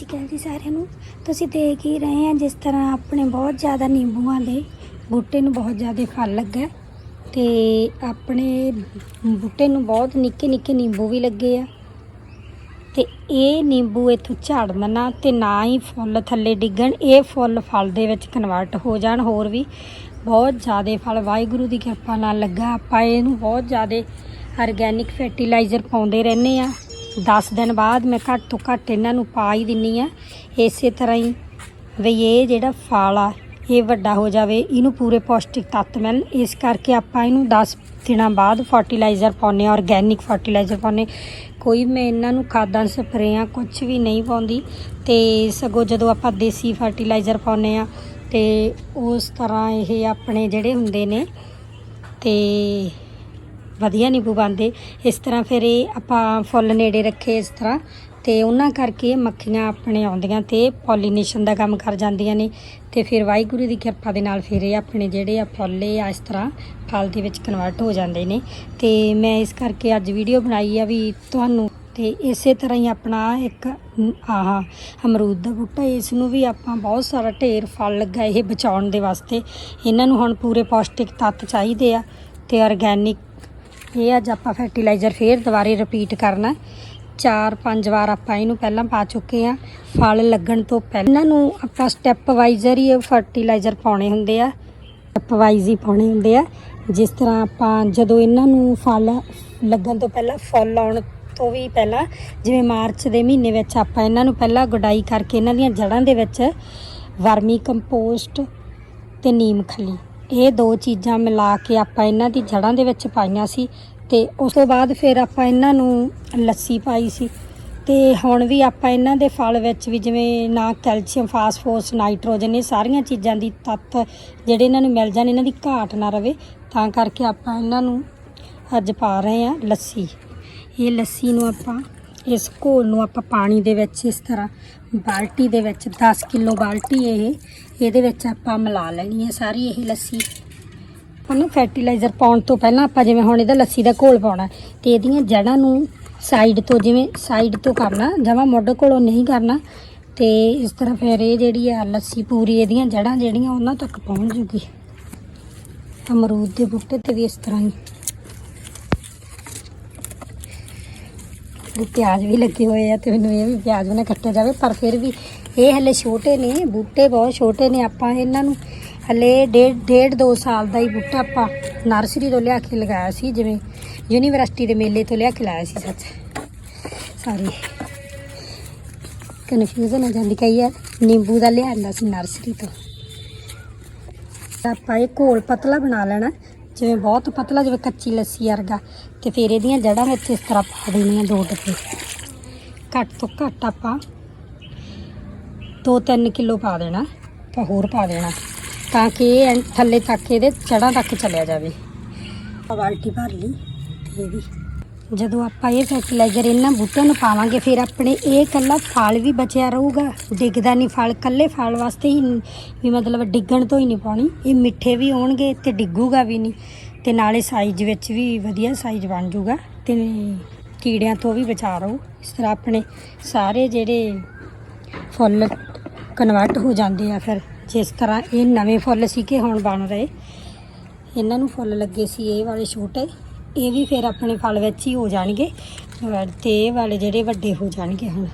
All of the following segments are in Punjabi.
ਠੀਕ ਹੈ ਜੀ ਸਾਰਿਆਂ ਨੂੰ। ਤੁਸੀਂ ਦੇਖ ਹੀ ਰਹੇ ਆ ਜਿਸ ਤਰ੍ਹਾਂ ਆਪਣੇ ਬਹੁਤ ਜ਼ਿਆਦਾ ਨਿੰਬੂਆਂ ਦੇ ਬੂਟੇ ਨੂੰ ਬਹੁਤ ਜ਼ਿਆਦਾ ਫਲ ਲੱਗਾ ਤੇ ਆਪਣੇ ਬੂਟੇ ਨੂੰ ਬਹੁਤ ਨਿੱਕੇ ਨਿੱਕੇ ਨਿੰਬੂ ਵੀ ਲੱਗੇ ਆ। ਤੇ ਇਹ ਨਿੰਬੂ ਇਥੋਂ ਝਾੜਨ ਨਾ ਤੇ ਨਾ ਹੀ ਫੁੱਲ ਥੱਲੇ ਡਿੱਗਣ, ਇਹ ਫੁੱਲ ਫਲ ਦੇ ਵਿੱਚ ਕਨਵਰਟ ਹੋ ਜਾਣ, ਹੋਰ ਵੀ ਬਹੁਤ ਜ਼ਿਆਦਾ ਫਲ। ਵਾਹਿਗੁਰੂ ਦੀ ਕਿਰਪਾ ਨਾਲ ਲੱਗਾ। ਆਪਾਂ ਇਹਨੂੰ ਬਹੁਤ ਜ਼ਿਆਦਾ ਆਰਗੈਨਿਕ ਫਰਟੀਲਾਈਜ਼ਰ ਪਾਉਂਦੇ ਰਹਿੰਦੇ ਆ 10 ਦਿਨ ਬਾਅਦ ਮੈਂ ਘੱਟ ਤੋਂ ਘੱਟ ਇਹਨਾਂ ਨੂੰ ਪਾ ਹੀ ਦਿੰਨੀ ਆ। ਇਸੇ ਤਰ੍ਹਾਂ ਹੀ ਵੀ ਇਹ ਜਿਹੜਾ ਫਲ ਆ, ਇਹ ਵੱਡਾ ਹੋ ਜਾਵੇ, ਇਹਨੂੰ ਪੂਰੇ ਪੌਸ਼ਟਿਕ ਤੱਤ ਮਿਲਣ। ਇਸ ਕਰਕੇ ਆਪਾਂ ਇਹਨੂੰ 10 ਦਿਨਾਂ ਬਾਅਦ ਫਰਟੀਲਾਈਜ਼ਰ ਪਾਉਂਦੇ ਆ ਆਰਗੈਨਿਕ ਫਰਟੀਲਾਈਜ਼ਰ ਪਾਉਂਦੇ ਕੋਈ ਮੈਂ ਇਹਨਾਂ ਨੂੰ ਖਾਦਾਂ ਸਪਰੇਆਂ ਕੁਝ ਵੀ ਨਹੀਂ ਪਾਉਂਦੀ ਤੇ ਸਗੋਂ ਜਦੋਂ ਆਪਾਂ ਦੇਸੀ ਫਰਟੀਲਾਈਜ਼ਰ ਪਾਉਂਦੇ ਆ ਤੇ ਉਸ ਤਰ੍ਹਾਂ ਇਹ ਆਪਣੇ ਜਿਹੜੇ ਹੁੰਦੇ ਨੇ ਤੇ ਵਧੀਆ ਨਿੰਬੂ ਪਾਉਂਦੇ। ਇਸ ਤਰ੍ਹਾਂ ਫਿਰ ਇਹ ਆਪਾਂ ਫੁੱਲ ਨੇੜੇ ਰੱਖੇ ਇਸ ਤਰ੍ਹਾਂ ਤੇ ਉਹਨਾਂ ਕਰਕੇ ਮੱਖੀਆਂ ਆਪਣੇ ਆਉਂਦੀਆਂ ਤੇ ਪੋਲੀਨੇਸ਼ਨ ਦਾ ਕੰਮ ਕਰ ਜਾਂਦੀਆਂ ਨੇ। ਤੇ ਫਿਰ ਵਾਹਿਗੁਰੂ ਦੀ ਕਿਰਪਾ ਦੇ ਨਾਲ ਫਿਰ ਇਹ ਆਪਣੇ ਜਿਹੜੇ ਆ ਫੁੱਲ ਆ ਇਸ ਤਰ੍ਹਾਂ ਫਲ ਦੇ ਵਿੱਚ ਕਨਵਰਟ ਹੋ ਜਾਂਦੇ ਨੇ। ਤੇ ਮੈਂ ਇਸ ਕਰਕੇ ਅੱਜ ਵੀਡੀਓ ਬਣਾਈ ਆ ਵੀ ਤੁਹਾਨੂੰ ਤੇ ਇਸੇ ਤਰ੍ਹਾਂ ਹੀ ਆਪਣਾ ਇੱਕ ਨ- ਆਹ ਅਮਰੂਦ ਦਾ ਬੂਟਾ, ਇਸ ਨੂੰ ਵੀ ਆਪਾਂ ਬਹੁਤ ਸਾਰਾ ਢੇਰ ਫਲ ਲੱਗਾ ਇਹ ਬਚਾਉਣ ਦੇ ਵਾਸਤੇ। ਇਹਨਾਂ ਨੂੰ ਹੁਣ ਪੂਰੇ ਪੌਸ਼ਟਿਕ ਤੱਤ ਚਾਹੀਦੇ ਆ ਤੇ ਆਰਗੈਨਿਕ ਇਹ ਅੱਜ ਆਪਾਂ ਫਰਟੀਲਾਈਜ਼ਰ ਫੇਰ ਦੁਬਾਰੇ ਰਿਪੀਟ ਕਰਨਾ ਚਾਰ ਪੰਜ ਵਾਰ ਆਪਾਂ ਇਹਨੂੰ ਪਹਿਲਾਂ ਪਾ ਚੁੱਕੇ ਆ ਫਲ ਲੱਗਣ ਤੋਂ ਪਹਿਲਾਂ ਇਹਨਾਂ ਨੂੰ ਆਪਾਂ ਸਟੈਪ ਵਾਈਜ਼ਰ ਹੀ ਫਰਟੀਲਾਈਜ਼ਰ ਪਾਉਣੇ ਹੁੰਦੇ ਆ। ਸਟੈਪ ਵਾਈਜ਼ ਹੀ ਪਾਉਣੇ ਹੁੰਦੇ ਆ। ਜਿਸ ਤਰ੍ਹਾਂ ਆਪਾਂ ਜਦੋਂ ਇਹਨਾਂ ਨੂੰ ਫਲ ਲੱਗਣ ਤੋਂ ਪਹਿਲਾਂ ਫੁੱਲ ਆਉਣ ਤੋਂ ਵੀ ਪਹਿਲਾਂ, ਜਿਵੇਂ ਮਾਰਚ ਦੇ ਮਹੀਨੇ ਵਿੱਚ ਆਪਾਂ ਇਹਨਾਂ ਨੂੰ ਪਹਿਲਾਂ ਗੁਡਾਈ ਕਰਕੇ ਇਹਨਾਂ ਦੀਆਂ ਜੜ੍ਹਾਂ ਦੇ ਵਿੱਚ ਵਰਮੀ ਕੰਪੋਸਟ ਤੇ ਨੀਮ ਖਲੀ ਇਹ ਦੋ ਚੀਜ਼ਾਂ ਮਿਲਾ ਕੇ ਆਪਾਂ ਇਹਨਾਂ ਦੀ ਜੜ੍ਹਾਂ ਦੇ ਵਿੱਚ ਪਾਈਆਂ ਸੀ ਤੇ ਉਸ ਤੋਂ ਬਾਅਦ ਫਿਰ ਆਪਾਂ ਇਹਨਾਂ ਨੂੰ ਲੱਸੀ ਪਾਈ ਸੀ। ਤੇ ਹੁਣ ਵੀ ਆਪਾਂ ਇਹਨਾਂ ਦੇ ਫਲ ਵਿੱਚ ਵੀ ਜਿਵੇਂ ਨਾ ਕੈਲਸ਼ੀਅਮ, ਫਾਸਫੋਰਸ, ਨਾਈਟ੍ਰੋਜਨ ਇਹ ਸਾਰੀਆਂ ਚੀਜ਼ਾਂ ਦੀ ਤੱਤ ਜਿਹੜੇ ਇਹਨਾਂ ਨੂੰ ਮਿਲ ਜਾਣ, ਇਹਨਾਂ ਦੀ ਘਾਟ ਨਾ ਰਵੇ, ਤਾਂ ਕਰਕੇ ਆਪਾਂ ਇਹਨਾਂ ਨੂੰ ਅੱਜ ਪਾ ਰਹੇ ਆ ਲੱਸੀ। ਇਹ ਲੱਸੀ ਨੂੰ ਆਪਾਂ ਇਸ ਘੋਲ ਨੂੰ ਆਪਾਂ ਪਾਣੀ ਦੇ ਵਿੱਚ ਇਸ ਤਰ੍ਹਾਂ ਬਾਲਟੀ ਦੇ ਵਿੱਚ 10 ਕਿਲੋ ਬਾਲਟੀ ਇਹ, ਇਹਦੇ ਵਿੱਚ ਆਪਾਂ ਮਿਲਾ ਲੈਣੀ ਹੈ ਸਾਰੀ ਇਹ ਲੱਸੀ। ਉਹਨੂੰ ਫਰਟੀਲਾਈਜ਼ਰ ਪਾਉਣ ਤੋਂ ਪਹਿਲਾਂ ਆਪਾਂ ਜਿਵੇਂ ਹੁਣ ਇਹਦਾ ਲੱਸੀ ਦਾ ਘੋਲ ਪਾਉਣਾ, ਤੇ ਇਹਦੀਆਂ ਜੜ੍ਹਾਂ ਨੂੰ ਸਾਈਡ ਤੋਂ ਜਿਵੇਂ ਸਾਈਡ ਤੋਂ ਕਰਨਾ, ਜਮਾ ਮੋਢੇ ਕੋਲੋਂ ਨਹੀਂ ਕਰਨਾ, ਤੇ ਇਸ ਤਰ੍ਹਾਂ ਫਿਰ ਇਹ ਜਿਹੜੀ ਆ ਲੱਸੀ ਪੂਰੀ ਇਹਦੀਆਂ ਜੜ੍ਹਾਂ ਜਿਹੜੀਆਂ ਉਹਨਾਂ ਤੱਕ ਪਹੁੰਚ ਜੂਗੀ। ਅਮਰੂਦ ਦੇ ਬੂਟੇ ਤੇ ਵੀ ਇਸ ਤਰ੍ਹਾਂ ਹੀ। ਵੀ ਪਿਆਜ਼ ਵੀ ਲੱਗੇ ਹੋਏ ਆ ਤੇ ਮੈਨੂੰ ਇਹ ਵੀ ਪਿਆਜ਼ ਵੀ ਕੱਟਿਆ ਜਾਵੇ, ਪਰ ਫਿਰ ਵੀ ਇਹ ਹਲੇ ਛੋਟੇ ਨੇ, ਬੂਟੇ ਬਹੁਤ ਛੋਟੇ ਨੇ, ਆਪਾਂ ਇਹਨਾਂ ਨੂੰ ਹਲੇ ਡੇਢ ਡੇਢ ਦੋ ਸਾਲ ਦਾ ਹੀ ਬੂਟਾ ਆਪਾਂ ਨਰਸਰੀ ਤੋਂ ਲਿਆ ਕੇ ਲਗਾਇਆ ਸੀ, ਜਿਵੇਂ ਯੂਨੀਵਰਸਿਟੀ ਦੇ ਮੇਲੇ ਤੋਂ ਲਿਆ ਕੇ ਲਾਇਆ ਸੀ ਸੱਚ। ਸਾਰੀ ਕਨਫਿਊਜ਼ਨ ਹੋ ਜਾਂਦੀ ਕਈ ਵਾਰ ਨਿੰਬੂ ਦਾ ਲਿਆਂਦਾ ਸੀ ਨਰਸਰੀ ਤੋਂ। ਆਪਾਂ ਇਹ ਘੋਲ ਪਤਲਾ ਬਣਾ ਲੈਣਾ, ਜਿਵੇਂ ਬਹੁਤ ਪਤਲਾ, ਜਿਵੇਂ ਕੱਚੀ ਲੱਸੀ ਵਰਗਾ। ਤੇ ਫਿਰ ਇਹਦੀਆਂ ਜੜ੍ਹਾਂ ਵਿੱਚ ਇਸ ਤਰ੍ਹਾਂ ਪਾ ਦੇਣੀਆਂ ਦੋ ਡੱਬੇ। ਘੱਟ ਤੋਂ ਘੱਟ ਆਪਾਂ 2-3 ਕਿਲੋ ਪਾ ਦੇਣਾ ਤਾਂ ਹੋਰ ਪਾ ਦੇਣਾ, ਤਾਂ ਕਿ ਇਹ ਥੱਲੇ ਤੱਕ ਇਹਦੇ ਜੜ੍ਹਾਂ ਤੱਕ ਚਲਿਆ ਜਾਵੇ। ਆਹ ਬਾਲਟੀ ਭਰ ਲਈ ਤੇ ਇਹ ਵੀ। ਜਦੋਂ ਆਪਾਂ ਇਹ ਫਰਟੀਲਾਈਜ਼ਰ ਇਹਨਾਂ ਬੂਟਿਆਂ ਨੂੰ ਪਾਵਾਂਗੇ, ਫਿਰ ਆਪਣੇ ਇਹ ਕੱਲਾ ਫਲ ਵੀ ਬਚਿਆ ਰਹੂਗਾ। ਡਿੱਗਦਾ ਨਹੀਂ ਫਲ ਕੱਲੇ ਫਲ ਵਾਸਤੇ ਹੀ ਵੀ ਮਤਲਬ ਡਿੱਗਣ ਤੋਂ ਹੀ ਨਹੀਂ ਪਾਉਣੀ। ਇਹ ਮਿੱਠੇ ਵੀ ਹੋਣਗੇ ਤੇ ਡਿੱਗੂਗਾ ਵੀ ਨਹੀਂ। ਤੇ ਨਾਲੇ ਸਾਈਜ਼ ਵਿੱਚ ਵੀ ਵਧੀਆ ਸਾਈਜ਼ ਬਣ ਜਾਊਗਾ ਤੇ ਕੀੜਿਆਂ ਤੋਂ ਵੀ ਬਚਾ ਰਹੂ। ਇਸ ਤਰ੍ਹਾਂ ਆਪਣੇ ਸਾਰੇ ਜਿਹੜੇ ਫੁੱਲ ਕਨਵਰਟ ਹੋ ਜਾਂਦੇ ਆ ਫਿਰ, ਜਿਸ ਤਰ੍ਹਾਂ ਇਹ ਨਵੇਂ ਫੁੱਲ ਸੀਗੇ ਹੁਣ ਬਣ ਰਹੇ। ਇਹਨਾਂ ਨੂੰ ਫੁੱਲ ਲੱਗੇ ਸੀ, ਇਹ ਵਾਲੇ ਛੋਟੇ, ਇਹ ਵੀ ਫਿਰ ਆਪਣੇ ਫਲ ਵਿੱਚ ਹੀ ਹੋ ਜਾਣਗੇ ਅਹ ਤੇ ਇਹ ਵਾਲੇ ਜਿਹੜੇ ਵੱਡੇ ਹੋ ਜਾਣਗੇ ਹੁਣ।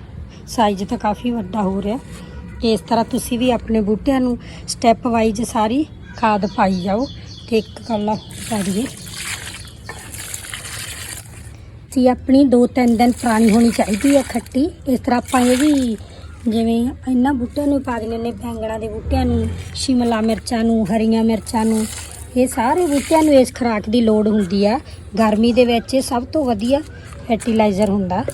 ਸਾਈਜ਼ ਤਾਂ ਕਾਫੀ ਵੱਡਾ ਹੋ ਰਿਹਾ। ਇਸ ਤਰ੍ਹਾਂ ਤੁਸੀਂ ਵੀ ਆਪਣੇ ਬੂਟਿਆਂ ਨੂੰ ਸਟੈਪ ਵਾਈਜ਼ ਸਾਰੀ ਖਾਦ ਪਾਈ ਜਾਓ। ਇੱਕ ਕੱਲਾ ਪਾ ਦਈਏ। ਸੀ ਆਪਣੀ 2-3 ਦਿਨ ਪੁਰਾਣੀ ਹੋਣੀ ਚਾਹੀਦੀ ਹੈ ਖੱਟੀ। ਇਸ ਤਰ੍ਹਾਂ ਆਪਾਂ ਇਹ ਵੀ ਜਿਵੇਂ ਇਹਨਾਂ ਬੂਟਿਆਂ ਨੂੰ ਪਾ ਦਿੰਦੇ ਨੇ, ਬੈਂਗਣਾ ਦੇ ਬੂਟਿਆਂ ਨੂੰ, ਸ਼ਿਮਲਾ ਮਿਰਚਾਂ ਨੂੰ, ਹਰੀਆਂ ਮਿਰਚਾਂ ਨੂੰ। ਇਹ ਸਾਰੇ ਬੂਟਿਆਂ ਨੂੰ ਇਸ ਖੁਰਾਕ ਦੀ ਲੋੜ ਹੁੰਦੀ ਆ। ਗਰਮੀ ਦੇ ਵਿੱਚ ਇਹ ਸਭ ਤੋਂ ਵਧੀਆ ਫਰਟੀਲਾਈਜ਼ਰ ਹੁੰਦਾ।